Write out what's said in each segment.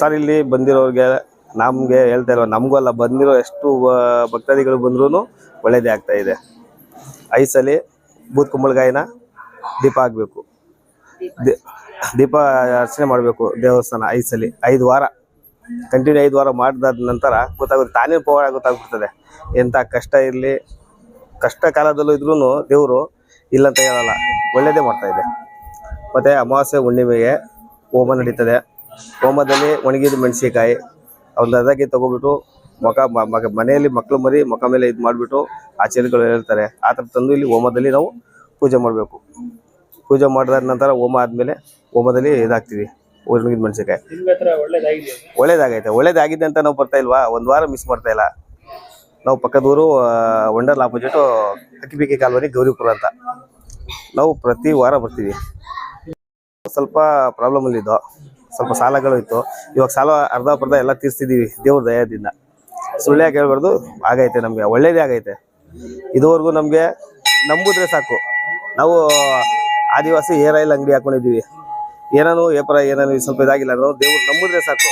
Sir? ಇಲ್ಲಿ ಬಂದಿರೋರಿಗೆ ನಮ್ಗೆ ಹೇಳ್ತಾ ಇರೋ ನಮಗೂ ಅಲ್ಲ, ಬಂದಿರೋ ಎಷ್ಟು ಭಕ್ತಾದಿಗಳು ಬಂದ್ರೂ ಒಳ್ಳೇದೇ ಆಗ್ತಾ ಇದೆ. ಐಸಲಿ, ಬೂತ್ ಕುಂಬಳಗಾಯಿನ ದೀಪ ಆಗ್ಬೇಕು ದೀಪ ಅರ್ಚನೆ ಮಾಡಬೇಕು ದೇವಸ್ಥಾನ, ಐಸಲಿ. ಐದು ವಾರ ಕಂಟಿನ್ಯೂ ಐದು ವಾರ ಮಾಡಿದಾದ ನಂತರ ಗೊತ್ತಾಗುತ್ತೆ, ತಾನೇ ಪವರ್ ಗೊತ್ತಾಗ್ಬಿಡ್ತದೆ. ಎಂಥ ಕಷ್ಟ ಇರಲಿ, ಕಷ್ಟ ಕಾಲದಲ್ಲೂ ಇದ್ರೂ ದೇವರು ಇಲ್ಲಂತ ಹೇಳಲ್ಲ, ಒಳ್ಳೇದೇ ಮಾಡ್ತಾ ಇದೆ. ಮತ್ತು ಅಮಾವಾಸ್ಯೆ ಹುಣ್ಣಿಮೆಗೆ ಹೋಮ ನಡೀತದೆ. ಹೋಮದಲ್ಲಿ ಒಣಗಿದ ಮೆಣಸಿಕಾಯಿ ಅವ್ನ ಅದಕ್ಕೆ ತಗೊಬಿಟ್ಟು ಮುಖ ಮನೆಯಲ್ಲಿ ಮಕ್ಕಳು ಮರಿ ಮುಖ ಮೇಲೆ ಇದು ಮಾಡಿಬಿಟ್ಟು ಆಚಾರ್ಯಗಳು ಹೇಳ್ತಾರೆ. ಆ ಥರ ತಂದು ಇಲ್ಲಿ ಹೋಮದಲ್ಲಿ ನಾವು ಪೂಜೆ ಮಾಡಬೇಕು. ಪೂಜೆ ಮಾಡಿದ ನಂತರ ಹೋಮ ಆದಮೇಲೆ ಹೋಮದಲ್ಲಿ ಇದಾಗ್ತೀವಿ ಒಣಗಿದ ಮೆಣಸಿಕಾಯಿ ಒಳ್ಳೇದಾಗೈತೆ. ಒಳ್ಳೇದಾಗಿದೆ ಅಂತ ನಾವು ಬರ್ತಾ ಇಲ್ವಾ? ಒಂದು ವಾರ ಮಿಸ್ ಮಾಡ್ತಾ ಇಲ್ಲ. ನಾವು ಪಕ್ಕದೂರು ವಂಡರ್ಲ್ ಆಪೋಸಿಟು ಅಕ್ಕಿಬಿಕ್ಕಿ ಕಾಲುವರಿ ಗೌರಿಪುರ ಅಂತ. ನಾವು ಪ್ರತಿ ವಾರ ಬರ್ತೀವಿ. ಸ್ವಲ್ಪ ಪ್ರಾಬ್ಲಮ್ ಅಲ್ಲಿದ್ದೋ ಸ್ವಲ್ಪ ಸಾಲಗಳು ಇತ್ತು. ಇವಾಗ ಸಾಲ ಅರ್ಧ ಪರ್ಧ ಎಲ್ಲ ತೀರ್ಸ್ತಿದೀವಿ ದೇವ್ರ ದಯದಿಂದ. ಸುಳ್ಳೆ ಕೇಳಬಾರ್ದು ಹೇಳ್ಬಾರ್ದು? ಆಗೈತೆ ನಮಗೆ. ಒಳ್ಳೇದೇ ಆಗೈತೆ. ಇದುವರೆಗೂ ನಮಗೆ ನಂಬುದ್ರೆ ಸಾಕು. ನಾವು ಆದಿವಾಸಿ ಏರ್ ಆಯಿಲ್ ಅಂಗಡಿ ಹಾಕೊಂಡಿದ್ದೀವಿ. ಏನಾನು ಏಪರ ಏನಾನು ಸ್ವಲ್ಪ ಇದಾಗಿಲ್ಲ ಅನ್ನೋ ದೇವ್ರು ನಂಬುದ್ರೆ ಸಾಕು.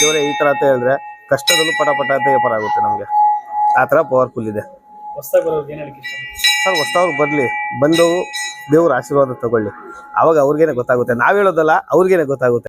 ದೇವರೇ ಈ ಥರ ಅಂತ ಹೇಳಿದ್ರೆ ಕಷ್ಟದಲ್ಲೂ ಪಟ ಪಟ ಅಂತ ವ್ಯಾಪಾರ ಆಗುತ್ತೆ ನಮಗೆ. ಆ ಥರ ಪವರ್ಫುಲ್ ಇದೆ. ಸರ್ ಹೊಸದವ್ರು ಬರಲಿ. ಬಂದು ದೇವ್ರ ಆಶೀರ್ವಾದ ತಗೊಳ್ಳಿ. ಅವಾಗ ಅವ್ರಿಗೇನೆ ಗೊತ್ತಾಗುತ್ತೆ. ನಾವು ಹೇಳೋದಲ್ಲ ಅವ್ರಿಗೇನೆ ಗೊತ್ತಾಗುತ್ತೆ.